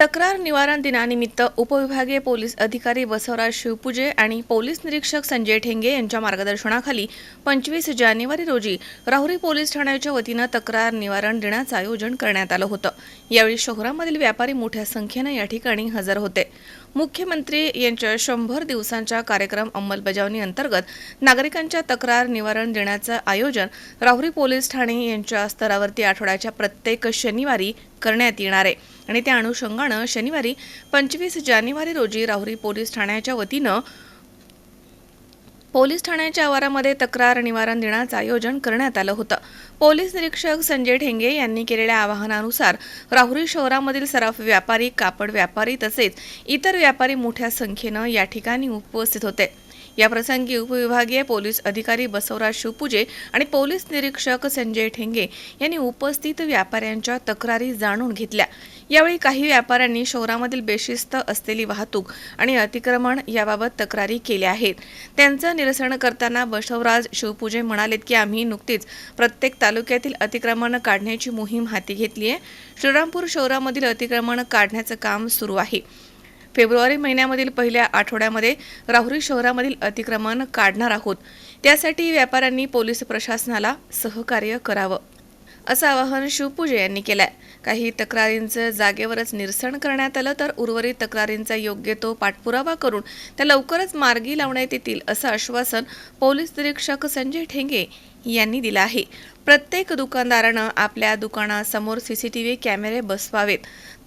तक्रार निवारण दिनानिमित्त उपविभागीय पोलीस अधिकारी बसवराज शिवपुजे आणि पोलीस निरीक्षक संजय ठेंगे यांच्या मार्गदर्शनाखाली पंचवीस जानेवारी रोजी राहुरी पोलीस ठाण्याच्या वतीनं तक्रार निवारण दिनाचं आयोजन करण्यात आलं होतं. यावेळी शहरामधील व्यापारी मोठ्या संख्येनं या ठिकाणी हजर होते. मुख्यमंत्री यांच्या शंभर दिवसांच्या कार्यक्रम अंमलबजावणी अंतर्गत नागरिकांच्या तक्रार निवारण देण्याचं आयोजन राहुरी पोलीस ठाणे यांच्या स्तरावरती आठवड्याच्या प्रत्येक शनिवारी करण्यात येणार आहे. आणि त्या अनुषंगानं शनिवारी पंचवीस जानेवारी रोजी राहुरी पोलीस ठाण्याच्या वतीनं पोलीस ठाण्याच्या आवारामध्ये तक्रार निवारण दिनाचं आयोजन करण्यात आलं होतं. पोलीस निरीक्षक संजय ठेंगे यांनी केलेल्या आवाहनानुसार राहुरी शहरामधील सराफ व्यापारी कापड व्यापारी तसेच इतर व्यापारी मोठ्या संख्येनं या ठिकाणी उपस्थित होते. याप्रसंगी उपविभागीय पोलीस अधिकारी बसवराज शिवपुजे आणि पोलीस निरीक्षक संजय ठेंगे यांनी उपस्थित व्यापाऱ्यांच्या तक्रारी जाणून घेतल्या. यावेळी काही व्यापाऱ्यांनी शहरामधील बेशिस्त असलेली वाहतूक आणि अतिक्रमण याबाबत तक्रारी केल्या आहेत. त्यांचं निरसन करताना बसवराज शिवपूजे म्हणालेत की आम्ही नुकतीच प्रत्येक तालुक्यातील अतिक्रमण काढण्याची मोहीम हाती घेतली आहे श्रीरामपूर शहरामधील अतिक्रमण काढण्याचं काम सुरू आहे. फेब्रुवारी महिन्यामधील पहिल्या आठवड्यामध्ये राहुरी शहरामधील अतिक्रमण काढणार आहोत. त्यासाठी व्यापाऱ्यांनी पोलीस प्रशासनाला सहकार्य करावं. असं आवाहन शिवपूजे यांनी केलंय. काही तक्रारींचं जागेवरच निरसन करण्यात आलं तर उर्वरित तक्रारींचा योग्य तो पाठपुरावा करून त्या लवकरच मार्गी लावण्यात येतील असं आश्वासन पोलीस निरीक्षक संजय ठेंगे यांनी दिला आहे. प्रत्येक दुकानदारानं आपल्या दुकानासमोर सी सी टी व्ही कॅमेरे बसवावेत.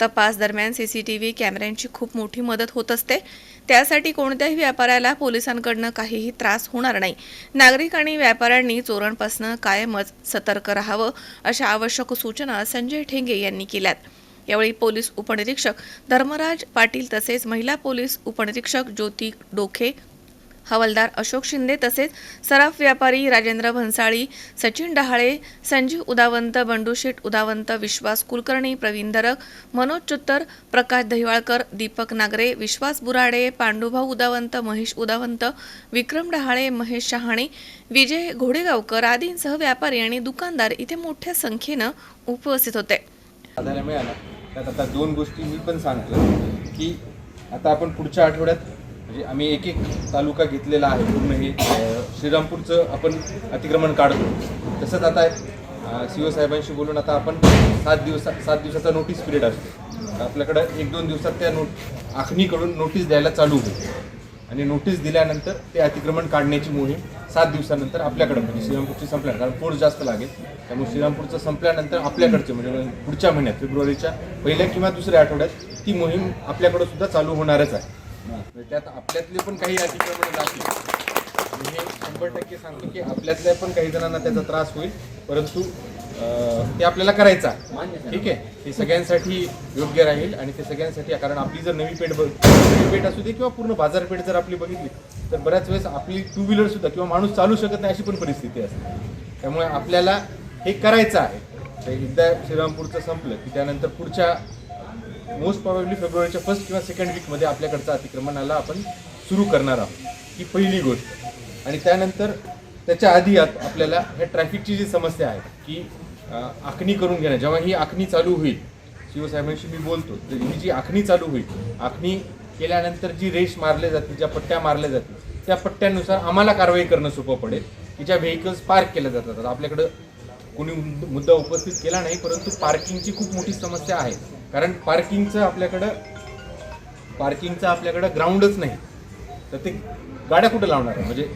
तपास दरम्यान सी सी टी व्ही कॅमेऱ्यांची खूप मोठी मदत होत असते. त्यासाठी कोणत्याही व्यापाऱ्याला पोलिसांकडनं काहीही त्रास होणार नाही. नागरिक आणि व्यापाऱ्यांनी चोरांपासून कायमच सतर्क राहावं अशा आवश्यक सूचना संजय ठेंगे यांनी केल्यात. यावेळी पोलीस उपनिरीक्षक धर्मराज पाटील तसेच महिला पोलीस उपनिरीक्षक ज्योती डोखे हवालदार अशोक शिंदे तसेच सराफ व्यापारी राजेंद्र भन्साळी सचिन डहाळे संजीव उदावंत बंडूशेट उदावंत विश्वास कुलकर्णी प्रवीण दरक मनोज चुत्तर प्रकाश दहिवाळकर दीपक नागरे विश्वास बुराडे पांडुभाऊ उदावंत महेश उदावंत विक्रम डहाळे महेश शहाणे विजय घोडेगावकर आदींसह व्यापारी आणि दुकानदार इथे मोठ्या संख्येनं उपस्थित होते. आता दोन गोष्टी मी पण सांगतो की आता आपण पुढच्या आठवड्यात म्हणजे आम्ही एक एक तालुका घेतलेला आहे. पूर्ण हे श्रीरामपूरचं आपण अतिक्रमण काढतो. तसंच आता सी ओ साहेबांशी बोलून आता आपण सात दिवसा सात दिवसाचा नोटीस पिरियड असतो. आपल्याकडं एक दोन दिवसात त्या नोट आखणीकडून नोटीस द्यायला चालू होईल. आणि नोटीस दिल्यानंतर ते अतिक्रमण काढण्याची मोहीम सात दिवसानंतर आपल्याकडं म्हणजे श्रीरामपूरची संपल्यानंतर कारण फोर्स जास्त लागेल. त्यामुळे श्रीरामपूरचं संपल्यानंतर आपल्याकडचे म्हणजे पुढच्या महिन्यात फेब्रुवारीच्या पहिल्या किंवा दुसऱ्या आठवड्यात ती मोहीम आपल्याकडं सुद्धा चालू होणारच आहे. त्यात आपल्यातले पण काही अतिक्रमण जातील मी हे शंभर टक्के सांगतो की आपल्यातल्या पण काही जणांना त्याचा त्रास होईल. परंतु ते आपल्याला करायचं. ठीक आहे? हे सगळ्यांसाठी योग्य राहील आणि ते सगळ्यांसाठी. कारण आपली जर नवी पेठ बघ नवी पेठ असू दे किंवा पूर्ण बाजारपेठ जर आपली बघितली तर बऱ्याच वेळेस आपली टू व्हीलर सुद्धा किंवा माणूस चालू शकत नाही अशी पण परिस्थिती असते. त्यामुळे आपल्याला हे करायचं आहे. तर एकदा श्रीरामपूरचं संपलं की त्यानंतर पुढच्या मोस्ट प्रॉब्ली फेब्रुवारीच्या फर्स्ट किंवा सेकंड वीकमध्ये आपल्याकडचं अतिक्रमणाला आपण सुरू करणार आहोत. ही पहिली गोष्ट. आणि त्यानंतर त्याच्या आधी आत आपल्याला ह्या ट्रॅफिकची जी समस्या आहे की आखणी करून घेणं. जेव्हा ही आखणी चालू होईल शिवसाहेबांशी मी बोलतो तर ही जी आखणी चालू होईल आखणी केल्यानंतर जी रेष मारल्या जाते ज्या पट्ट्या मारल्या जातील त्या पट्ट्यानुसार आम्हाला कारवाई करणं सोपं पडेल की ज्या व्हेकल्स पार्क केल्या जातात. आता आपल्याकडं कोणी मुद्दा उपस्थित केला नाही परंतु पार्किंगची खूप मोठी समस्या आहे. कारण पार्किंगचं आपल्याकडं पार्किंगचं आपल्याकडं ग्राउंडच नाही. तर ते गाड्या कुठं लावणार आहे? म्हणजे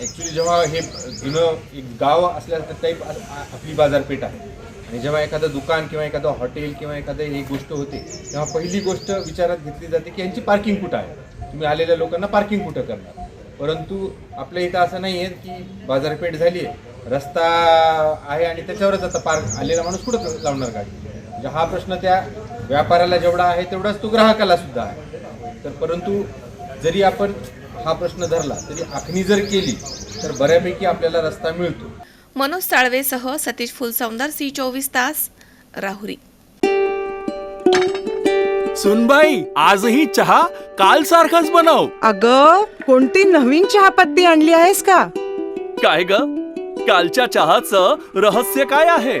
ॲक्च्युली जेव्हा हे जुनं एक गाव असल्या टाईप आपली बाजारपेठ आहे. आणि जेव्हा एखादं दुकान किंवा एखादं हॉटेल किंवा एखादं ही गोष्ट होते तेव्हा पहिली गोष्ट विचारात घेतली जाते की यांची पार्किंग कुठं आहे? तुम्ही आलेल्या लोकांना पार्किंग कुठं करणार? परंतु आपल्या इथं असं नाही आहे की बाजारपेठ झाली आहे. रस्ता आहे आणि त्याच्यावरच आता पार्क आलेला माणूस कुठं लावणार गाडी? म्हणजे हा प्रश्न त्या व्यापाऱ्याला जेवढा आहे तेवढाच तो ग्राहकाला सुद्धा आहे. तर परंतु जरी आपण हा प्रश्न धरला तरी आखणी जर केली तर बऱ्यापैकी आपल्याला रस्ता मिळतो. मनोज साळवेसह सतीश फुलसौंदर सी चोवीस तास राहुरी. सुनबाई आजही चहा काल सारखाच बनव. अग कोणती नवीन चहापत्ती आणली आहेस का? काय ग? कालच्या चहाचं रहस्य काय आहे?